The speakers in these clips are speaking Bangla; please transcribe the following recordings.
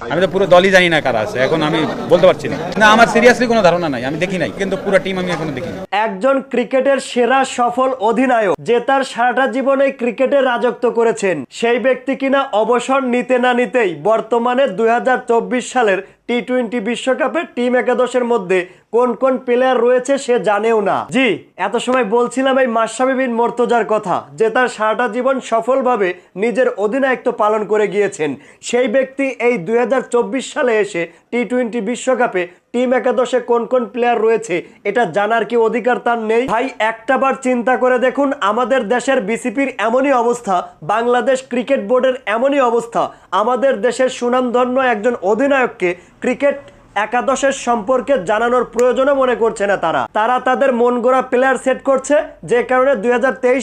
আমি তো পুরো দলই জানি না কারা আছে, এখন আমি বলতে পারছি না। না, আমার সিরিয়াসলি কোনো ধারণা নাই, আমি দেখি নাই, কিন্তু পুরো টিম আমি এখনও দেখি একজন ক্রিকেটের সেরা সফল অধিনায়ক, যে তার সারাটা জীবনে ক্রিকেটে রাজত্ব করেছেন, সেই ব্যক্তি কিনা অবসর নিতে না নিতেই বর্তমানে দুই হাজার চব্বিশ সালের টি টোয়েন্টি বিশ্বকাপের টিম একাদশের মধ্যে কোন কোন প্লেয়ার রয়েছে সে জানেও না। জি, এত সময় বলছিলাম এই মাসাবি বিন মর্তজার কথা, যে তার সারাটা জীবন সফলভাবে নিজের অধিনায়কত্ব পালন করে গিয়েছেন। সেই ব্যক্তি এই দুই হাজার চব্বিশ সালে এসে টি টোয়েন্টি বিশ্বকাপে টিম একাদশে কোন কোন প্লেয়ার রয়েছে, এটা জানার কি অধিকার তার নেই? ভাই একটাবার চিন্তা করে দেখুন, আমাদের দেশের বিসিপির এমনই অবস্থা, বাংলাদেশ ক্রিকেট বোর্ডের এমনই অবস্থা। আমাদের দেশের সুনামধন্য একজন অধিনায়ককে ক্রিকেট একাদশের সম্পর্কে জানানোর প্রয়োজনও মনে করছে না তারা। তারা তাদের মন গড়া প্লেয়ার সেট করছে, যে কারণে দুই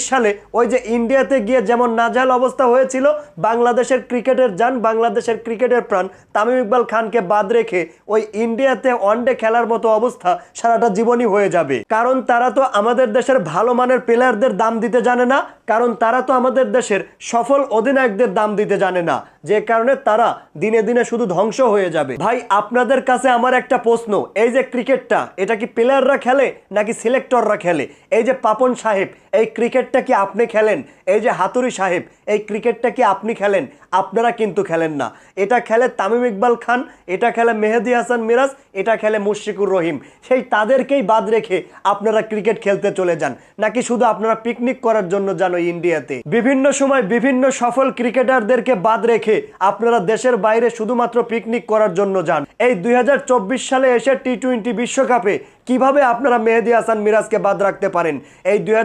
সালে ওই যে ইন্ডিয়াতে গিয়ে যেমন নাজাল অবস্থা হয়েছিল, বাংলাদেশের ক্রিকেটের যান, বাংলাদেশের ক্রিকেটের প্রাণ, তামিম ইকবাল খানকে বাদ রেখে ওই ইন্ডিয়াতে ওয়ানডে খেলার মতো অবস্থা সারাটা জীবনই হয়ে যাবে। কারণ তারা তো আমাদের দেশের ভালো মানের প্লেয়ারদের দাম দিতে জানে না, কারণ তারা তো আমাদের দেশের সফল অধিনায়কদের দাম দিতে জানে না, যে কারণে তারা দিনে দিনে শুধু ধ্বংস হয়ে যাবে। ভাই, আপনাদের কাছে আমার একটা প্রশ্ন, এই যে ক্রিকেটটা, এটা কি প্লেয়াররা খেলে নাকি সিলেক্টররা খেলে? এই যে পাপন সাহেব, এই ক্রিকেটটা কি আপনি খেলেন? এই যে হাতুরি সাহেব, এই ক্রিকেটটা কি আপনি খেলেন? আপনারা কিন্তু খেলেন না। এটা খেলে তামিম ইকবাল খান, এটা খেলে মেহেদি হাসান মিরাজ, এটা খেলে মুশফিকুর রহিম। সেই তাদেরকেই বাদ রেখে আপনারা ক্রিকেট খেলতে চলে যান। নাকি শুধু আপনারা পিকনিক করার জন্য যান ওই ইন্ডিয়াতে? বিভিন্ন সময় বিভিন্ন সফল ক্রিকেটারদেরকে বাদ রেখে আপনারা দেশের বাইরে শুধুমাত্র পিকনিক করার জন্য যান। এই দুই হাজার সালে এসে টি টোয়েন্টি বিশ্বকাপে কীভাবে আপনারা মেহেদি হাসান মিরাজকে বাদ রাখতে পারেন? এই দুই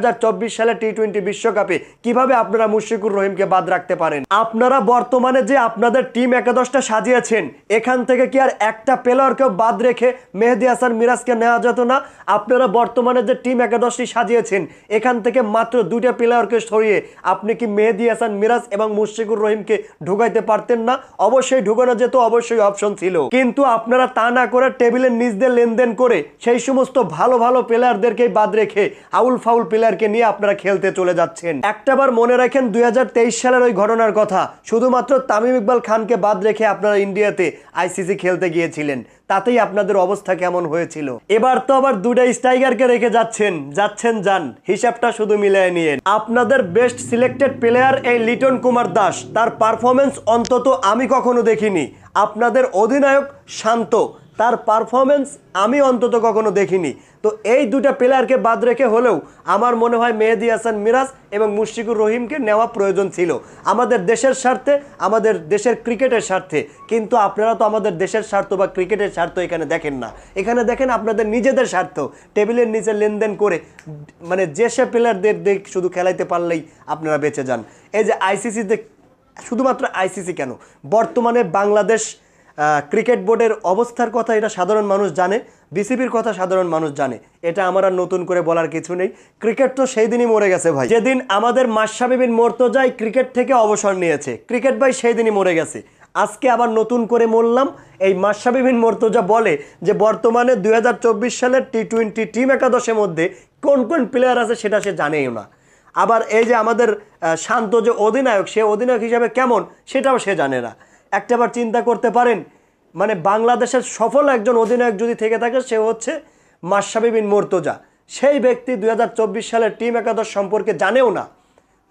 সালে টি টোয়েন্টি বিশ্বকাপে কীভাবে আপনারা মুশফিকুর রহিমকে বাদ রাখতে পারেন? আপনারা বর্তমানে যে আপনাদের টিম একাদশটা সাজিয়েছেন, এখান থেকে কি আর একটা প্লেয়ারকেও বাদ রেখে মেহেদি হাসান মিরাজকে নেওয়া যেত না? আপনারা বর্তমানে যে টিম একাদশটি সাজিয়েছেন, এখান থেকে মাত্র দুইটা প্লেয়ারকে সরিয়ে আপনি কি মেহেদি হাসান মিরাজ এবং মুশফিকুর রহিমকে ঢুকাইতে পারতেন না? অবশ্যই ঢুকানো যেত, অবশ্যই অপশন ছিল। কিন্তু আপনারা তা না করে টেবিলের নিচ দিয়ে লেনদেন করে সেই সমস্ত ভালো ভালো প্লেয়ারদেরকেই বাদ রেখে আউল ফাউল প্লেয়ারকে নিয়ে আপনারা খেলতে চলে যাচ্ছেন। একটাবার মনে রাখেন দুই হাজার তেইশ সালের ওই ঘটনার কথা। শুধুমাত্র তামিম ইকবাল খানকে বাদ রেখে আপনারা ইন্ডিয়াতে আইসিসি খেলতে গিয়েছিলেন। তাতেই আপনাদের অবস্থা কেমন হয়েছিল? এবার তো আবার দুটা স্ট্রাইকারকে রেখে যাচ্ছেন। যাচ্ছেন যান। হিসাবটা শুধু মিলিয়ে নিয়ে আপনাদের বেস্ট সিলেক্টেড প্লেয়ার এই লিটন কুমার দাস। তার পারফরমেন্স অন্তত আমি কখনো দেখিনি। আপনাদের অধিনায়ক শান্ত। তার পারফরমেন্স আমি অন্তত কখনো দেখিনি। তো এই দুটা প্লেয়ারকে বাদ রেখে হলেও আমার মনে হয় মেহেদি হাসান মিরাজ এবং মুশফিকুর রহিমকে নেওয়া প্রয়োজন ছিল। আমাদের দেশের স্বার্থে, আমাদের দেশের ক্রিকেটের স্বার্থে। কিন্তু আপনারা তো আমাদের দেশের স্বার্থ বা ক্রিকেটের স্বার্থ এখানে দেখেন না। এখানে দেখেন আপনাদের নিজেদের স্বার্থ। টেবিলের নিচে লেনদেন করে মানে যে সে প্লেয়ারদের দিক শুধু খেলাইতে পারলেই আপনারা বেঁচে যান। এই যে আইসিসিতে শুধুমাত্র আইসিসি কেন? বর্তমানে বাংলাদেশ ক্রিকেট বোর্ডের অবস্থার কথা এটা সাধারণ মানুষ জানে, বিসিবির কথা সাধারণ মানুষ জানে। এটা আমার আর নতুন করে বলার কিছু নেই। ক্রিকেট তো সেই দিনই মরে গেছে ভাই। যেদিন আমাদের মাসাবি বিন মর্তজাই ক্রিকেট থেকে অবসর নিয়েছে। ক্রিকেট ভাই সেই দিনই মরে গেছে। আজকে আবার নতুন করে মরলাম। এই মাসাবি বিন মর্তজা বলে যে, বর্তমানে দু হাজার চব্বিশ সালের টি টোয়েন্টি টিম একাদশের মধ্যে কোন কোন প্লেয়ার আছে সেটা সে জানেও না। আবার এই যে আমাদের শান্ত যে অধিনায়ক, সে অধিনায়ক হিসাবে কেমন সেটাও সে জানে না। একটাবার চিন্তা করতে পারেন। মানে বাংলাদেশের সফল একজন অধিনায়ক যদি থেকে থাকে, সে হচ্ছে মাসাবি বিন মর্তজা। সেই ব্যক্তি দু হাজার চব্বিশ সালের টিম একাদশ সম্পর্কে জানেও না।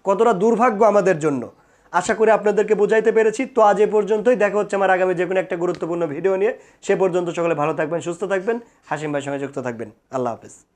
কতটা দুর্ভাগ্য আমাদের জন্য। আশা করি আপনাদেরকে বোঝাইতে পেরেছি। তো আজ এ পর্যন্তই। দেখা হচ্ছে আমার আগামী যে কোনো একটা গুরুত্বপূর্ণ ভিডিও নিয়ে। সে পর্যন্ত সকলে ভালো থাকবেন, সুস্থ থাকবেন। হাসিম ভাইয়ের সঙ্গে যুক্ত থাকবেন। আল্লাহ হাফেজ।